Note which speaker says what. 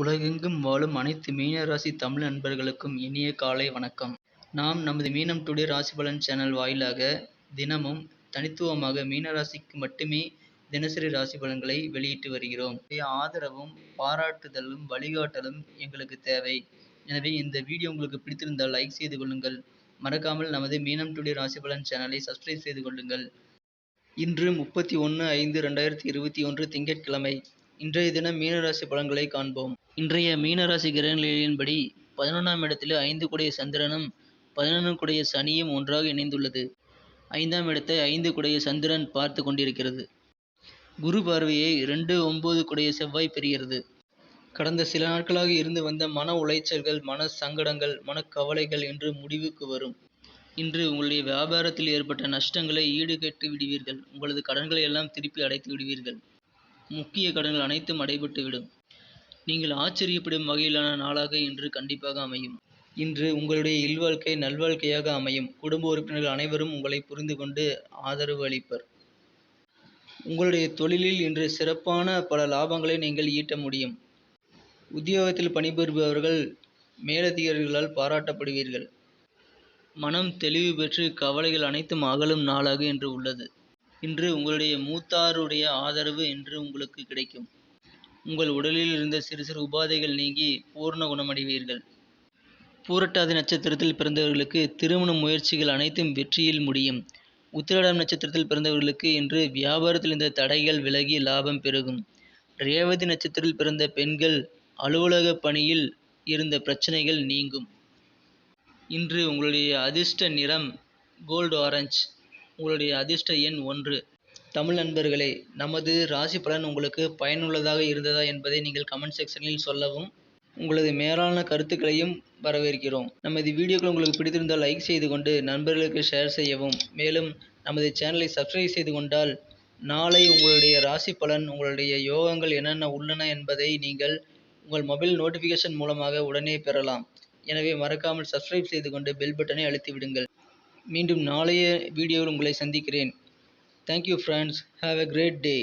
Speaker 1: உலகெங்கும் வாழும் அனைத்து மீன ராசி தமிழ் நண்பர்களுக்கும் இனிய காலை வணக்கம். நாம் நமது மீனம் டுடே ராசி பலன் சேனல் வாயிலாக தினமும் தனித்துவமாக மீன ராசிக்கு மட்டுமே தினசரி ராசி பலன்களை வெளியிட்டு வருகிறோம். ஆதரவும் பாராட்டுதலும் வழிகாட்டலும் எங்களுக்கு தேவை. எனவே இந்த வீடியோ உங்களுக்கு பிடித்திருந்தால் லைக் செய்து கொள்ளுங்கள். மறக்காமல் நமது மீனம் டுடே ராசி பலன் சேனலை சப்ஸ்கிரைப் செய்து கொள்ளுங்கள். இன்று முப்பத்தி ஒன்று ஐந்து ரெண்டாயிரத்தி இருபத்தி ஒன்று திங்கட்கிழமை. இன்றைய தினம் மீனராசி பலன்களை காண்போம். இன்றைய மீனராசி கிரகநிலையின்படி பதினொன்றாம் இடத்தில் ஐந்து குடைய சந்திரனும் பதினொன்று குடைய சனியும் ஒன்றாக இணைந்துள்ளது. ஐந்தாம் இடத்தை ஐந்து குடைய சந்திரன் பார்த்து கொண்டிருக்கிறது. குரு பார்வையை ரெண்டு ஒன்பது குடைய செவ்வாய் பெறுகிறது. கடந்த சில நாட்களாக இருந்து வந்த மன உளைச்சல்கள் மன சங்கடங்கள் மனக்கவலைகள் என்று முடிவுக்கு வரும். இன்று உங்களுடைய வியாபாரத்தில் ஏற்பட்ட நஷ்டங்களை ஈடுகட்டி விடுவீர்கள். உங்களது கடன்களை எல்லாம் திருப்பி அடைத்து விடுவீர்கள். முக்கிய கடன்கள் அனைத்தும் அடைபட்டுவிடும். நீங்கள் ஆச்சரியப்படும் வகையிலான நாளாக இன்று கண்டிப்பாக அமையும். இன்று உங்களுடைய இல்வாழ்க்கை நல்வாழ்க்கையாக அமையும். குடும்ப உறுப்பினர்கள் அனைவரும் உங்களை புரிந்து கொண்டு ஆதரவு அளிப்பர். உங்களுடைய தொழிலில் இன்று சிறப்பான பல லாபங்களை நீங்கள் ஈட்ட முடியும். உத்தியோகத்தில் பணிபுரிபவர்கள் மேலதிகாரிகளால் பாராட்டப்படுவீர்கள். மனம் தெளிவு பெற்று கவலைகள் அனைத்தும் அகலும் நாளாக இன்று உள்ளது. இன்று உங்களுடைய மூத்தாருடைய ஆதரவு இன்று உங்களுக்கு கிடைக்கும். உங்கள் உடலில் இருந்த சிறு சிறு உபாதைகள் நீங்கி பூர்ண குணமடைவீர்கள். பூரட்டாதி நட்சத்திரத்தில் பிறந்தவர்களுக்கு திருமண முயற்சிகள் அனைத்தும் வெற்றியில் முடியும். உத்திரடம் நட்சத்திரத்தில் பிறந்தவர்களுக்கு இன்று வியாபாரத்தில் இருந்த தடைகள் விலகி லாபம் பெருகும். ரேவதி நட்சத்திரத்தில் பிறந்த பெண்கள் அலுவலக பணியில் இருந்த பிரச்சனைகள் நீங்கும். இன்று உங்களுடைய அதிர்ஷ்ட நிறம் கோல்டு ஆரஞ்ச். உங்களுடைய அதிர்ஷ்ட எண் ஒன்று. தமிழ் நண்பர்களே நமது ராசி பலன் உங்களுக்கு பயனுள்ளதாக இருந்ததா என்பதை நீங்கள் கமெண்ட் செக்ஷனில் சொல்லவும் உங்களது மேலான கருத்துக்களையும் வரவேற்கிறோம். நமது வீடியோக்கள் உங்களுக்கு பிடித்திருந்தால் லைக் செய்து கொண்டு நண்பர்களுக்கு ஷேர் செய்யவும். மேலும் நமது சேனலை சப்ஸ்கிரைப் செய்து கொண்டால் நாளை உங்களுடைய ராசி பலன் உங்களுடைய யோகங்கள் என்னென்ன உள்ளன என்பதை நீங்கள் உங்கள் மொபைல் நோட்டிஃபிகேஷன் மூலமாக உடனே பெறலாம். எனவே மறக்காமல் சப்ஸ்கிரைப் செய்து கொண்டு பெல் பட்டனை அழுத்தி விடுங்கள். மீண்டும் நாளைய வீடியோவில் உங்களை சந்திக்கிறேன். Thank you friends have a great day